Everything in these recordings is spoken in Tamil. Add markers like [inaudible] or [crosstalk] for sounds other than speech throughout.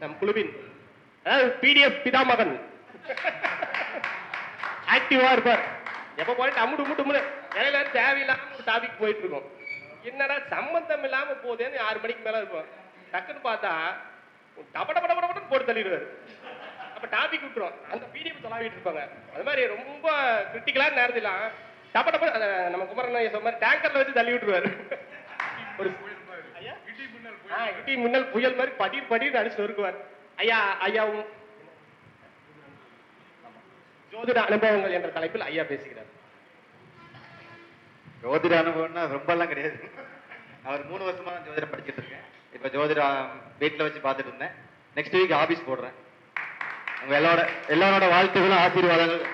நம் குழுவின் அதாவது பிடிஎஃப் பிதாமகன். ஆக்டிவா இருப்பார். எப்ப போயிட்டு அம்முடு முட்டு முடு இடையில தேவையில்லாம ஒரு டாபிக் போயிட்டு இருக்கோம். என்னடா சம்பந்தம் இல்லாம போதேன்னு ஆறு மணிக்கு மேல இருக்கும் டக்குன்னு பார்த்தா டப டப டப டபன்னு போட்டு தள்ளிடுவாரு. அப்ப டாபிக் விட்டுரும். அந்த பிடிஎஃப் தொலாவிட்டு இருப்பாங்க. அது மாதிரி ரொம்ப கிரிட்டிக்கலான நேரத்திலாம் டப டப நம்ம குமரன் சொன்ன மாதிரி டேங்கர்ல வச்சு தள்ளி விட்டுருவாரு ஒரு இடி மின்னல் புயல் மாதிரி படீர் படீர் அடிச்சு நொறுக்குவார். ஐயா ஐயாவும் ஜோதிட அனுபவங்கள் என்ற தலைப்பில் ஐயா பேசுகிறார். ஜோதிட அனுபவம்னா ரொம்பலாம் கிடையாது. அவர் மூணு வருஷமா ஜோதிடம் படிச்சுட்டு இருக்கேன். இப்போ ஜோதிடம் வீட்டில் வச்சு பார்த்துட்டு இருந்தேன். நெக்ஸ்ட் வீக் ஆபீஸ் போடுறேன். உங்க எல்லாரோட எல்லாரோட வாழ்த்துகளும் ஆசீர்வாதங்கள்.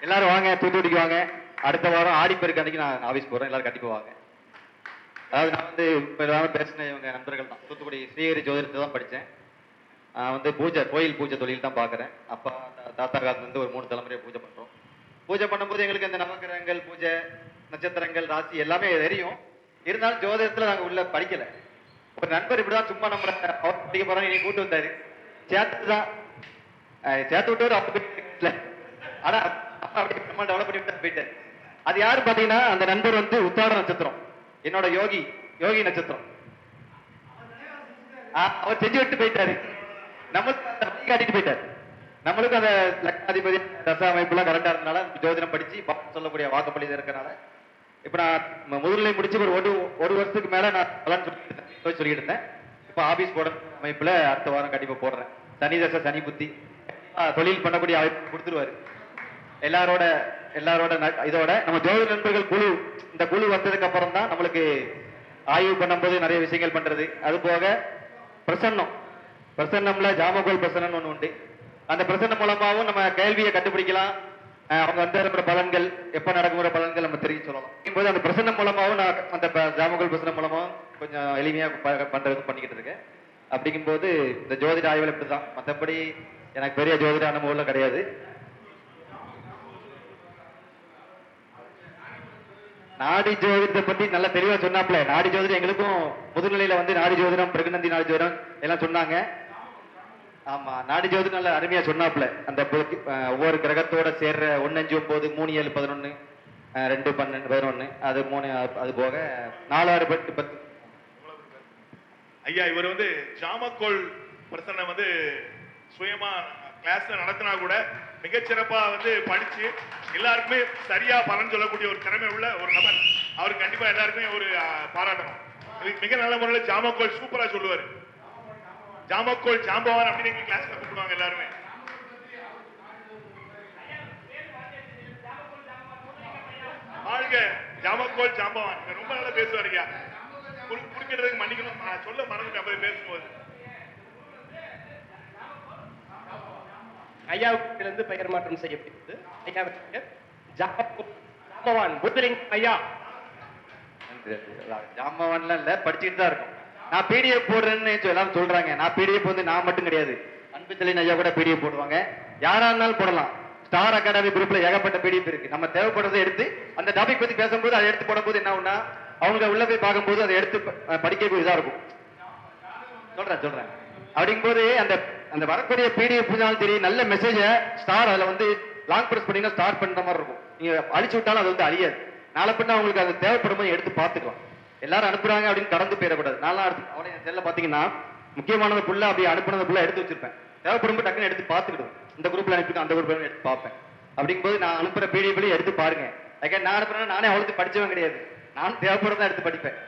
எல்லாரும் வாங்க தூத்துக்குடிக்கு வாங்க. அடுத்த வாரம் ஆடிப்பெருக்கு அன்னைக்கு நான் ஆபீஸ் போறேன் எல்லாரும் கண்டிப்பா வாங்க. அதாவது நான் வந்து இப்போ எல்லாரும் பேசின இவங்க நண்பர்கள் தான். தூத்துக்குடி ஸ்ரீஹரி ஜோதிடத்தை தான் படித்தேன் நான் வந்து பூஜை கோயில் பூஜை தொழில் தான் பார்க்குறேன். அப்பா தா- தாத்தா காலத்துலேருந்து ஒரு மூணு தலைமுறையை பூஜை பண்ணுறோம் பூஜை பண்ணும்போது எங்களுக்கு அந்த நவகிரகங்கள் பூஜை நட்சத்திரங்கள் ராசி எல்லாமே தெரியும். இருந்தாலும் ஜோதிடத்தில் நாங்கள் உள்ளே படிக்கலை. ஒரு நண்பர் இப்படிதான் சும்மா நம்ம அவர் படிக்க போகிறாங்க நீ கூட்டு வந்தாரு. சேர்த்து தான். சேர்த்து விட்டவர் அப்போ போயிட்டு ஆனால் அப்பா அப்படி நம்ம டெவலப் பண்ணி விட்டு போயிட்டார். அது யார் பார்த்தீங்கன்னா அந்த நண்பர் வந்து உத்தாட நட்சத்திரம். என்னோட யோகி யோகி நட்சத்திரம். ஆஹ் அவர் செஞ்சு விட்டு போயிட்டாரு. நம்மளுக்கு காட்டிட்டு போயிட்டாரு. நம்மளுக்கு அந்த லக்னாதிபதி தச அமைப்புலாம் கரெக்டாக இருந்தனால ஜோதிடம் படிச்சு சொல்லக்கூடிய வாக்குப்பள்ளி இருக்கிறனால இப்ப நான் ம- முடிச்சு ஒரு ஒரு ஒரு வருஷத்துக்கு மேல நான் பலன் சொல்லிட்டு இருந்தேன். போய் சொல்லிட்டு இருந்தேன். இப்ப ஆபீஸ் போட அமைப்புல அடுத்த வாரம் கண்டிப்பாக போடுறேன். சனி தசை சனி புத்தி ஆஹ் தொழில் பண்ணக்கூடிய அமைப்பு கொடுத்துருவாரு. எல்லாரோட எல்லாரோட இதோட நம்ம ஜோதிட நண்பர்கள் குழு இந்த குழு வந்ததுக்கு அப்புறம் தான் நம்மளுக்கு ஆய்வு பண்ணும்போது நிறைய விஷயங்கள் பண்றது. அது போக பிரசன்னம். பிரசன்னம்ல ஜாமகோல் பிரசன்னம் ஒன்று உண்டு. அந்த பிரசன்னம் மூலமாகவும் நம்ம கேள்வியை கண்டுபிடிக்கலாம். அவங்க வந்து இருக்கிற பலன்கள் எப்ப நடக்குங்கிற பலன்கள் நம்ம தெரிஞ்சு சொல்லலாம். போது அந்த பிரசன்னம் மூலமாகவும் நான் அந்த ப- ஜாமகோல் பிரசன்னம் மூலமாகவும் கொஞ்சம் எளிமையா ப- பண்ணிக்கிட்டு இருக்கேன். அப்படிங்கும்போது இந்த ஜோதிட இப்படி இப்படிதான். மற்றபடி எனக்கு பெரிய ஜோதிட அனுபவம்லாம் கிடையாது. நாடி ஜோதிடத்தை பத்தி நல்ல தெளிவா சொன்னாப்ல நாடி ஜோதிடம் எங்களுக்கும் முதுநிலையில வந்து நாடி ஜோதிடம் பிரகநந்தி நாடி ஜோதிடம் எல்லாம் சொன்னாங்க. ஆமா நாடி ஜோதிடம் நல்ல அருமையா சொன்னாப்ல அந்த ஒவ்வொரு கிரகத்தோட சேர்ற ஒன்னு அஞ்சு ஒன்பது மூணு ஏழு பதினொன்னு ரெண்டு பன்னெண்டு பதினொன்னு அது மூணு அது போக நாலு ஆறு பத்து பத்து. ஐயா இவர் வந்து ஜாமக்கோள் பிரசனை வந்து சுயமா கிளாஸ் நடத்தினா கூட மிகச்சிறப்பாக வந்து படித்து எல்லாருக்குமே சரியாக பலன் சொல்லக்கூடிய ஒரு திறமை உள்ள ஒரு நபர். அவர் கண்டிப்பாக எல்லாருக்குமே ஒரு பாராட்டணும். மிக- மிக நல்ல முறையில் ஜாமக்கோள் சூப்பராக சொல்லுவார். ஜாமக்கோள் ஜாம்பவான் அப்படின்னு எங்கள் கிளாஸில் கூப்பிடுவாங்க எல்லாருமே. வாழ்க ஜாமக்கோள் ஜாம்பவான். ரொம்ப நல்லா பேசுவாருங்க. ஐயா குறு- குறுக்கிடுறதுக்கு மன்னிக்கணும். நான் சொல்ல மறந்துட்டேன் அப்படி பேசும்போது. ஐயாவிலிருந்து பெயர் மாற்றம் செய்யப்பட்டது ஐயாவின் ஜாமவான் ஜாம்பவான் ஐயா. ஜாமவான்லாம் இல்ல படிச்சுட்டு தான் இருக்கும். நான் பிடிஎஃப் போடுறேன்னு சொ- எல்லாரும் சொல்றாங்க. நான் பிடிஎஃப் வந்து நான் மட்டும் கிடையாது. அன்பு ஐயா கூட பிடிஎஃப் போடுவாங்க. யாரா இருந்தாலும் போடலாம். ஸ்டார் அகாடமி குரூப்ல ஏகப்பட்ட பிடிஎஃப் இருக்கு. நம்ம தேவைப்படுறதை எடுத்து அந்த டாபிக் பத்தி பேசும்போது அதை எடுத்து போடும்போது என்ன ஆகும்னா அவங்க உள்ள போய் பார்க்கும்போது அதை எடுத்து படிக்க இதா இருக்கும். சொல்றேன் சொல்றேன். அப்படிங்கும்போது அந்த அந்த வரக்கூடிய பிடிஎஃப் புரிஞ்சாலும் தெரியும் நல்ல மெசேஜை ஸ்டார் அதில் வந்து லாங் ப்ரெஸ் பண்ணீங்கன்னா ஸ்டார் பண்ற மாதிரி இருக்கும். நீங்கள் அழிச்சு விட்டாலும் அது வந்து அழியாது. நாளை பின்ன அவங்களுக்கு அது தேவைப்படும் போது எடுத்து பார்த்துக்கலாம். எல்லாரும் அனுப்புறாங்க அப்படின்னு கடந்து போயிடக்கூடாது. நான்லாம் அடுத்து அவனை என் செல்ல பார்த்தீங்கன்னா முக்கியமானது ஃபுல்லா அப்படி அனுப்புனது ஃபுல்லாக எடுத்து வச்சிருப்பேன். தேவைப்படும் போது டக்குன்னு எடுத்து பார்த்துக்கிடுவேன். இந்த குரூப்பில் அனுப்பிட்டு அந்த குரூப்பில் எடுத்து பார்ப்பேன். அப்படிங்கும்போது நான் அனுப்புகிற பிடிஎஃப்லையும் எடுத்து பாருங்க. ஏன்னா நான் அனுப்புறேன் நானே அவ்வளவு படித்தவன் கிடையாது. நானும் தேவைப்படுறதா எடுத்து படிப்பேன்.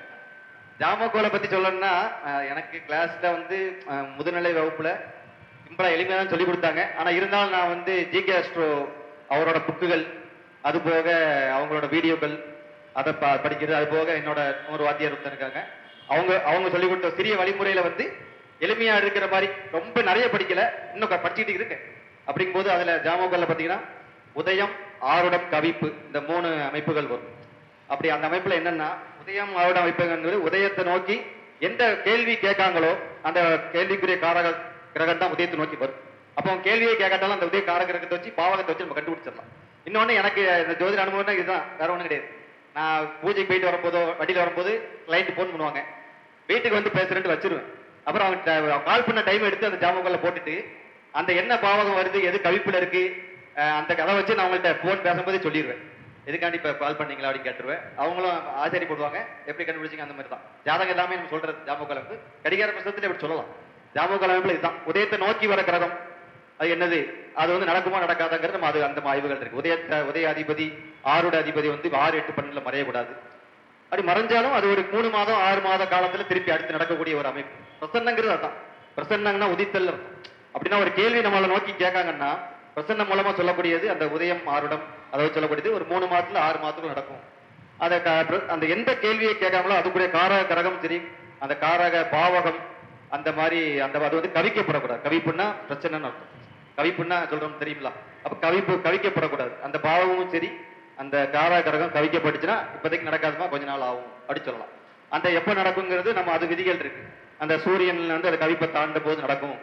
ஜாமக்கோலை பற்றி சொல்லணும்னா எனக்கு கிளாஸில் வந்து முதுநிலை வகுப்பில் சிம்பிளாக எளிமையாக தான் சொல்லி கொடுத்தாங்க. ஆனால் இருந்தாலும் நான் வந்து ஜிகே அஸ்ட்ரோ அவரோட புக்குகள் அது போக அவங்களோட வீடியோக்கள் அதை ப படிக்கிறது அது போக என்னோட ஒரு வாத்தியார் இருக்காங்க. அவங்க அவங்க சொல்லி கொடுத்த சிறிய வழிமுறையில் வந்து எளிமையாக இருக்கிற மாதிரி ரொம்ப நிறைய படிக்கல இன்னும் படிச்சுக்கிட்டு இருக்கேன். அப்படிங்கும்போது அதில் ஜாமக்கோல்ல பார்த்தீங்கன்னா உதயம் ஆருடம் கவிப்பு இந்த மூணு அமைப்புகள் வரும். அப்படி அந்த அமைப்பில் என்னென்னா உதயம் ஆருடம் அமைப்புங்கிறது உதயத்தை நோக்கி எந்த கேள்வி கேட்காங்களோ அந்த கேள்விக்குரிய காரக கிரகம் தான் உதயத்தை நோக்கி வரும். அப்போ அவன் கேள்வியை கேட்காட்டாலும் அந்த உதய காரக கிரகத்தை வச்சு பாவகத்தை வச்சு நம்ம கண்டுபிடிச்சிடலாம். இன்னொன்னு எனக்கு இந்த ஜோதிட அனுபவம்னா இதுதான் வேற ஒன்றும் கிடையாது. நான் பூஜைக்கு போயிட்டு வரும்போதோ வண்டியில் வரும்போது கிளைண்ட் ஃபோன் பண்ணுவாங்க. வீட்டுக்கு வந்து பேசுறேன்ட்டு வச்சிருவேன். அப்புறம் அவங்க கால் பண்ண டைம் எடுத்து அந்த ஜாமக்கல்ல போட்டுட்டு அந்த என்ன பாவகம் வருது எது கவிப்பில் இருக்கு அந்த கதை வச்சு நான் அவங்கள்ட்ட ஃபோன் பேசும்போதே சொல்லிடுவேன் எதுக்காண்டி இப்போ கால் பண்ணீங்களா அப்படின்னு கேட்டுருவேன். அவங்களும் ஆச்சரியப்படுவாங்க. எப்படி கண்டுபிடிச்சிங்க அந்த மாதிரி தான் ஜாதகம் எல்லாமே நம்ம சொல்றது ஜாமக்கல் வந்து. கடிகார பிரசத்தில் இப்படி சொல்லலாம். ஜாமக்கல் அமைப்புல இதுதான். உதயத்தை நோக்கி வர கிரகம். அது என்னது? அது வந்து நடக்குமா நடக்காதாங்கிறது நம்ம அது அந்த ஆய்வுகள் இருக்கு. உதயத்தை உதய அதிபதி ஆறுட அதிபதி வந்து ஆறு எட்டு பன்னெண்டுல மறையக்கூடாது. அப்படி மறைஞ்சாலும் அது ஒரு மூணு மாதம் ஆறு மாத காலத்துல திருப்பி அடுத்து நடக்கக்கூடிய ஒரு அமைப்பு. பிரசன்னங்கிறது அதான். பிரசன்னங்கன்னா உதித்தல் அப்படின்னா ஒரு கேள்வி நம்மளை நோக்கி கேட்காங்கன்னா பிரசன்னம் மூலமா சொல்லக்கூடியது அந்த உதயம் ஆறுடம் அதை சொல்லக்கூடியது ஒரு மூணு மாதத்துல ஆறு மாதத்துக்கும் நடக்கும். அதை அந்த எந்த கேள்வியை கேட்காமலோ அதுக்குரிய காரக கரகம் சரி அந்த காரக பாவகம் அந்த மாதிரி அந்த அது வந்து கவிக்கப்படக்கூடாது. கவிப்புன்னா பிரச்சனைன்னு அர்த்தம். கவிப்புன்னா சொல்றோம் தெரியுங்களா அப்ப கவிப்பு கவிக்கப்படக்கூடாது. அந்த பாவமும் சரி அந்த காரா கரகம் கவிக்கப்பட்டுச்சுன்னா இப்போதைக்கு நடக்காதுமா கொஞ்ச நாள் ஆகும். அப்படி சொல்லலாம். அந்த எப்போ நடக்குங்கிறது நம்ம அது விதிகள் இருக்கு. அந்த சூரியன்ல வந்து அந்த கவிப்பை தாண்டும் போது நடக்கும்.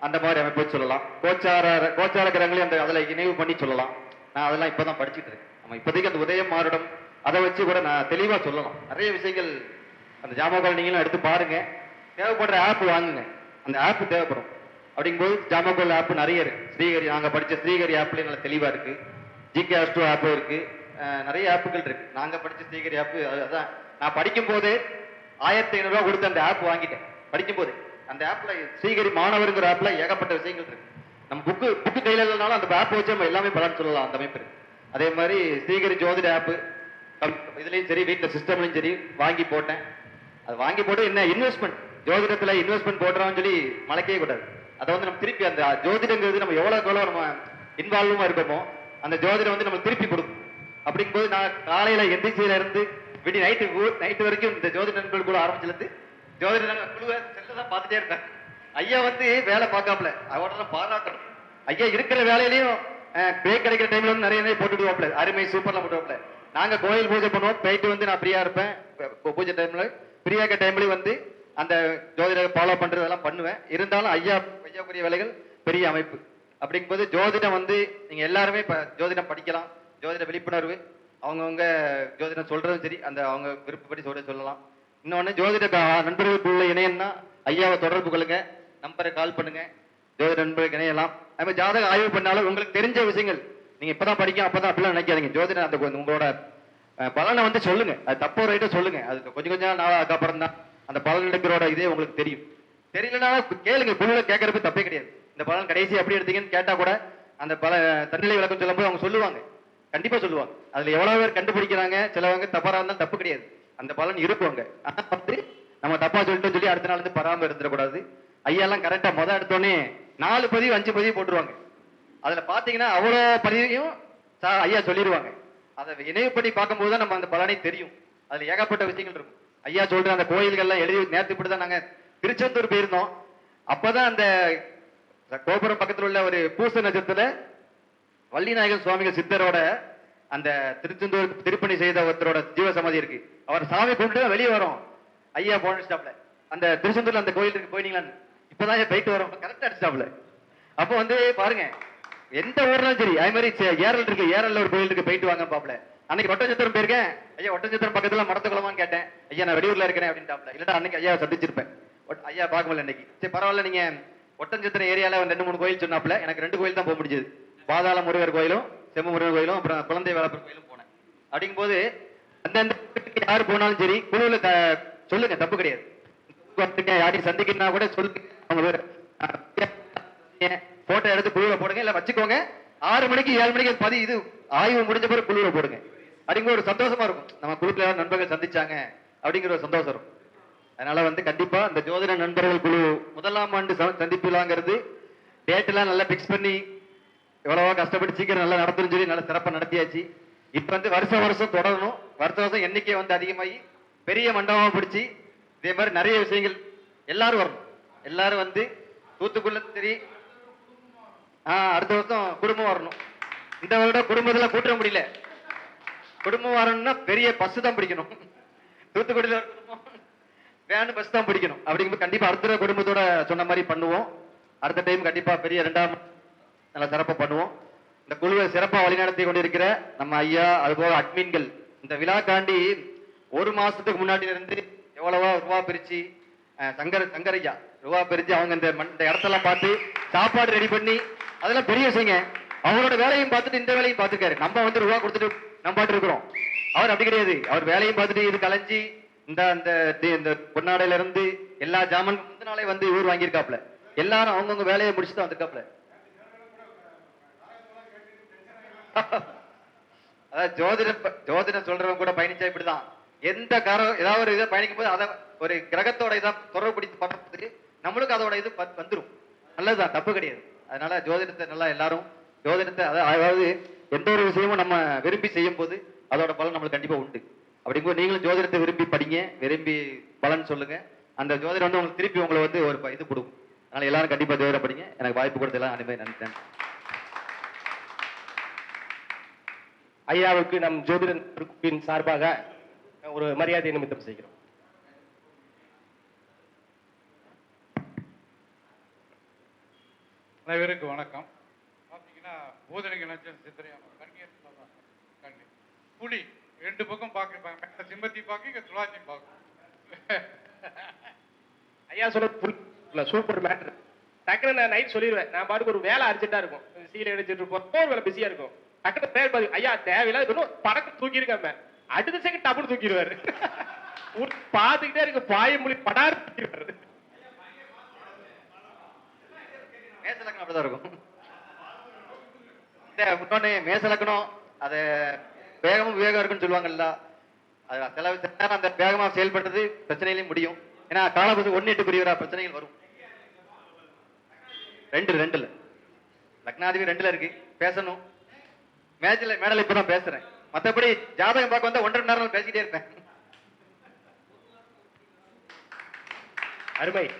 அந்த மாதிரி அமைப்பு சொல்லலாம். கோச்சார கோச்சார கிரகங்களையும் அந்த அதில் இணைவு பண்ணி சொல்லலாம். நான் அதெல்லாம் இப்போ தான் படிச்சுட்டு இருக்கேன். நம்ம இப்போதைக்கு அந்த உதயம் மாறுடம். அதை வச்சு கூட நான் தெளிவாக சொல்லலாம். நிறைய விஷயங்கள் அந்த ஜாமகால் நீங்களும் எடுத்து பாருங்கள் தேவைப்படுற ஆப் வாங்குங்க. அந்த ஆப் தேவைப்படும். அப்படிங்கும்போது ஜாமகோல் ஆப் நிறைய இருக்கு. ஸ்ரீகரி நாங்கள் படித்த ஸ்ரீகரி ஆப்ல நல்லா தெளிவாக இருக்கு. ஜிகே அஸ்டோ ஆப்பும் இருக்கு. நிறைய ஆப்புகள் இருக்கு. நாங்கள் படித்த ஸ்ரீகரி ஆப் அதான். நான் படிக்கும் போதே ஆயிரத்தி ஐநூறுரூவா கொடுத்து அந்த ஆப் வாங்கிட்டேன். படிக்கும் போது அந்த ஆப்ல ஸ்ரீகரி மாணவருங்கிற ஆப்ல ஏகப்பட்ட விஷயங்கள் இருக்கு. நம்ம புக்கு புக்கு கையில் இல்லைனாலும் அந்த ஆப் வச்சு நம்ம எல்லாமே பலன் சொல்லலாம் அந்த அமைப்பு இருக்கு அதே மாதிரி ஸ்ரீகரி ஜோதிட ஆப்பு இதுலேயும் சரி வீட்டில் சிஸ்டம்லையும் சரி வாங்கி போட்டேன். அது வாங்கி போட்டு என்ன? இன்வெஸ்ட்மெண்ட் ஜோதிடத்துல இன்வெஸ்ட்மெண்ட் போடுறோம்னு சொல்லி மலைக்கவே கூடாது. அதை வந்து நம்ம திருப்பி அந்த ஜோதிடங்கிறது நம்ம எவ்வளவுக்கு எவ்வளவு நம்ம இன்வால்வா இருக்கோமோ அந்த ஜோதிடம் வந்து நம்ம திருப்பி கொடுக்கும். அப்படிங்கும்போது நான் காலையில எந்திரிச்சதுல இருந்து விடி நைட்டு நைட்டு வரைக்கும் இந்த ஜோதிட நண்பர்கள் கூட ஆரம்பிச்சதுல ஜோதிட குழுவை செல்லதான் பார்த்துட்டே இருந்தேன். ஐயா வந்து வேலை பார்க்காப்ல அவரோட பாராட்டணும். ஐயா இருக்கிற வேலையிலையும் பிரேக் கிடைக்கிற டைம்ல வந்து நிறைய நிறைய போட்டுடுவாப்ல அருமை சூப்பர்லாம் போட்டுவாப்ல நாங்க கோயில் பூஜை பண்ணுவோம். போயிட்டு வந்து நான் ஃப்ரீயா இருப்பேன். பூஜை டைம்ல ஃப்ரீயாக இருக்க டைம்லயும் வந்து அந்த ஜோதிட ஃபாலோ பண்ணுறதெல்லாம் பண்ணுவேன். இருந்தாலும் ஐயா ஐயாக்குரிய வேலைகள் பெரிய அமைப்பு. அப்படிங்கும்போது ஜோதிடம் வந்து நீங்கள் எல்லாருமே இப்போ ஜோதிடம் படிக்கலாம். ஜோதிட விழிப்புணர்வு அவங்கவுங்க ஜோதிடம் சொல்கிறதும் சரி அந்த அவங்க விருப்பப்படி சொல்ல சொல்லலாம். இன்னொன்று ஜோதிட நண்பர்களுக்குள்ள இணையம்னா ஐயாவை தொடர்பு கொள்ளுங்க. நம்பரை கால் பண்ணுங்க. ஜோதிட நண்பர்களுக்கு இணையலாம். அதுமாதிரி ஜாதக ஆய்வு பண்ணாலும் உங்களுக்கு தெரிஞ்ச விஷயங்கள் நீங்கள் இப்போ தான் படிக்கும் படிக்க அப்பதான் அப்படிலாம் நினைக்காதீங்க. ஜோதிடம் அந்த உங்களோட பலனை வந்து சொல்லுங்கள் அது தப்போ ரைட்டை சொல்லுங்கள் அது கொஞ்சம் கொஞ்சம் நாளாக அதுக்கப்புறம் தான் அந்த பலன் எடுக்கிறோட இதே உங்களுக்கு தெரியும். தெரியலனா கேளுங்க குழுல கேட்கறப்ப தப்பே கிடையாது. இந்த பலன் கடைசி எப்படி எடுத்தீங்கன்னு கேட்டா கூட அந்த பல தன்னிலை விளக்கம் சொல்லும்போது அவங்க சொல்லுவாங்க. கண்டிப்பா சொல்லுவாங்க. அதுல எவ்வளவு பேர் கண்டுபிடிக்கிறாங்க சிலவங்க தப்பா இருந்தாலும் தப்பு கிடையாது. அந்த பலன் இருக்குவாங்க ஆனா பார்த்து நம்ம தப்பா சொல்லிட்டு சொல்லி அடுத்த நாள் வந்து பராம இருந்துடக்கூடாது ஐயா எல்லாம் கரெக்டா மொதல் எடுத்தோடனே நாலு பதிவு அஞ்சு பதிவு போட்டுருவாங்க. அதுல பாத்தீங்கன்னா அவ்வளோ பதிவையும் சா- ஐயா சொல்லிடுவாங்க அதை இணைவு பண்ணி பார்க்கும்போது தான் நம்ம அந்த பலனை தெரியும். அதுல ஏகப்பட்ட விஷயங்கள் இருக்கும். ஐயா சொல்ற அந்த கோயில்கள்லாம் எழுதி நேற்று இப்படி தான் நாங்க திருச்செந்தூர் போயிருந்தோம். அப்பதான் அந்த கோபுரம் பக்கத்துல உள்ள ஒரு பூச நட்சத்திரத்துல வள்ளிநாயகன் சுவாமிகள் சித்தரோட அந்த திருச்செந்தூர் திருப்பணி செய்த ஒருத்தரோட ஜீவ சமாதி இருக்கு. அவர் சாமி கும்பிட்டு வெளியே வரும். ஐயா போன ஸ்டாப்ல அந்த திருச்செந்தூர்ல அந்த கோயிலுக்கு போயிட்டீங்களான்னு இப்பதான் ஏன் போயிட்டு வரோம். கரெக்டா அடிச்சாப்ல அப்போ வந்து பாருங்க எந்த ஊர்னாலும் சரி அதே மாதிரி சே- ஏரல் இருக்கு ஏரல்ல ஒரு கோயில் இருக்கு போயிட்டு வாங்க பாப்பல. அன்னைக்கு ஒட்டச்சத்திரம் போயிருக்கேன். ஐயா ஒட்டச்சத்திரம் பக்கத்துல மடத்துக்குளமான்னு கேட்டேன். ஐயா நான் வெளியூர்ல இருக்கிறேன் அப்படின்ட்டாப்ல. இல்லடா அன்னைக்கு ஐயா சந்திச்சிருப்பேன். ஐயா பார்க்க முடியல இன்னைக்கு. சரி பரவாயில்ல நீங்க ஒட்டஞ்சத்திரம் ஏரியால ஒரு ரெண்டு மூணு கோயில் சொன்னாப்ல. எனக்கு ரெண்டு கோயில் தான் போக முடிஞ்சது. பாதாள முருகர் கோயிலும் செம்ம முருகர் கோயிலும் அப்புறம் குழந்தை வேலப்பர் கோயிலும் போனேன். அப்படிங்கும் போது அந்தந்த யார் போனாலும் சரி குழுவில் சொல்லுங்க தப்பு கிடையாது. யாரையும் சந்திக்கணும்னா கூட சொல்லுங்க. அவங்க போட்டோ எடுத்து குழுவில் போடுங்க இல்லை வச்சுக்கோங்க. ஆறு மணிக்கு ஏழு மணிக்கு பதி இது ஆய்வு முடிஞ்ச பிறகு குழுவில் போடுங்க. அப்படிங்கிற ஒரு சந்தோஷமா இருக்கும். நம்ம குழுக்குல யாரும் நண்பர்கள் சந்திச்சாங்க அப்படிங்கிற ஒரு சந்தோஷம் இருக்கும். அதனால வந்து கண்டிப்பா இந்த ஜோதிட நண்பர்கள் குழு முதலாம் ஆண்டு ச- டேட்டெல்லாம் நல்லா பிக்ஸ் பண்ணி எவ்வளவோ கஷ்டப்பட்டு சீக்கிரம் நல்லா நடத்துன்னு சொல்லி நல்லா சிறப்பாக நடத்தியாச்சு. இப்போ வந்து வருஷம் வருஷம் தொடரணும். வருஷம் வருஷம் எண்ணிக்கை வந்து அதிகமாகி பெரிய மண்டபமாக பிடிச்சி இதே மாதிரி நிறைய விஷயங்கள் எல்லாரும் வரணும். எல்லாரும் வந்து தூத்துக்குள்ள சரி ஆ அடுத்த வருஷம் குடும்பம் வரணும். இந்த வருடம் குடும்பத்தில் கூட்ட முடியல. குடும்பம் வாரம்னா பெரிய பஸ் தான் பிடிக்கணும். தூத்துக்குடியில் ஒரு குடும்பம் பஸ் தான் பிடிக்கணும். அப்படிங்கும்போது கண்டிப்பாக அடுத்த குடும்பத்தோட சொன்ன மாதிரி பண்ணுவோம். அடுத்த டைம் கண்டிப்பாக பெரிய ரெண்டாம் நல்லா சிறப்பாக பண்ணுவோம். இந்த குழுவை சிறப்பாக வழிநடத்தி கொண்டிருக்கிற நம்ம ஐயா அதுபோக அட்மின்கள் இந்த விழாக்காண்டி ஒரு மாசத்துக்கு முன்னாடி இருந்து எவ்வளவோ ரூபா பிரிச்சு சங்கர் சங்கரையா ரூபா பிரிச்சு அவங்க இந்த மண் இந்த இடத்தெல்லாம் பார்த்து சாப்பாடு ரெடி பண்ணி அதெல்லாம் பெரிய விஷயங்க. அவங்களோட வேலையும் பார்த்துட்டு இந்த வேலையும் பார்த்துருக்காரு. நம்ம வந்து ரூபா கொடுத்துட்டு நம்ம பாட்டு இருக்கிறோம். அவர் அப்படி கிடையாது. அவர் வேலையும் பார்த்துட்டு இது கலைஞ்சி இந்த அந்த இந்த பொன்னாடையில இருந்து எல்லா ஜாமான் முந்த நாளே வந்து இவர் வாங்கியிருக்காப்ல எல்லாரும் அவங்கவுங்க வேலையை முடிச்சுட்டு வந்திருக்காப்ல [laughs] அதாவது ஜோதிடம் ஜோதிடம் சொல்றவங்க கூட பயணிச்சா இப்படிதான். எந்த காரம் ஏதாவது ஒரு இதை பயணிக்கும் போது அதை ஒரு கிரகத்தோட இதை தொடர்புபடுத்தி பண்றதுக்கு நம்மளுக்கு அதோட இது வந்துடும் நல்லதுதான் தப்பு கிடையாது. அதனால ஜோதிடத்தை நல்லா எல்லாரும் அதா- அதாவது எந்த ஒரு விஷயமும் நம்ம விரும்பி செய்யும் போது அதோட பலன் நம்மளுக்கு கண்டிப்பா உண்டு. அப்படிங்கும்போது நீங்களும் ஜோதிடத்தை விரும்பி படிங்க விரும்பி பலன் சொல்லுங்க. அந்த ஜோதிடம் வந்து உங்களுக்கு திருப்பி உங்களை வந்து ஒரு இது கொடுக்கும். அதனால எல்லாரும் கண்டிப்பா ஜோதிடம் படிங்க. எனக்கு வாய்ப்பு கொடுத்த எல்லாம் அனுப்பி நன்றி ஐயாவுக்கு நம் ஜோதிடன் சார்பாக ஒரு மரியாதை நிமித்தம் செய்கிறோம். அனைவருக்கும் வணக்கம். பூதலிங்க நட்சத்திரம் சித்திரையாம கண்ணியர் கண்ணி. புலி. ரெண்டு பக்கம் பார்க்க மேல சிம்மத்தி பார்க்க இங்க துளாச்சி பார்க்கும். [laughs] ஐயா சொல்ல சூப்பர் மேட்ரு டக்குனு நான் நைட் சொல்லிடுவேன். நான் பாட்டுக்கு ஒரு வேலை அர்ஜென்ட்டா இருக்கும். சீலை அடிச்சிட்டு இருப்போம். போர் வேலை பிஸியா இருக்கும். டக்குனு பேர் பாரு ஐயா தேவையில்லாத இன்னும் படக்கு தூக்கிருக்காம அடுத்த செகண்ட் டப்புனு தூக்கிடுவாரு. [laughs] பார்த்துக்கிட்டே இருக்கு. பாயமொழி படாரு தூக்கிடுவாரு. மேசலக்கணம் அப்படிதான் இருக்கும். இந்த இன்னொன்னு மேசலக்கணம். அது வேகமும் விவேகம் இருக்குன்னு சொல்லுவாங்கல்ல. அது சில சில நேரம் அந்த வேகமா செயல்படுறது பிரச்சனையிலையும் முடியும். ஏன்னா காலபுசி ஒன்னு எட்டு புரியவரா பிரச்சனைகள் வரும். ரெண்டு ரெண்டுல. லக்னாதிபதி ரெண்டுல இருக்கு. பேசணும். மேஜில் மேடல இப்பதான் பேசுறேன். மற்றபடி ஜாதகம் பார்க்க வந்தா ஒன்றரை மணி நேரம் பேசிக்கிட்டே இருப்பேன். அருமை.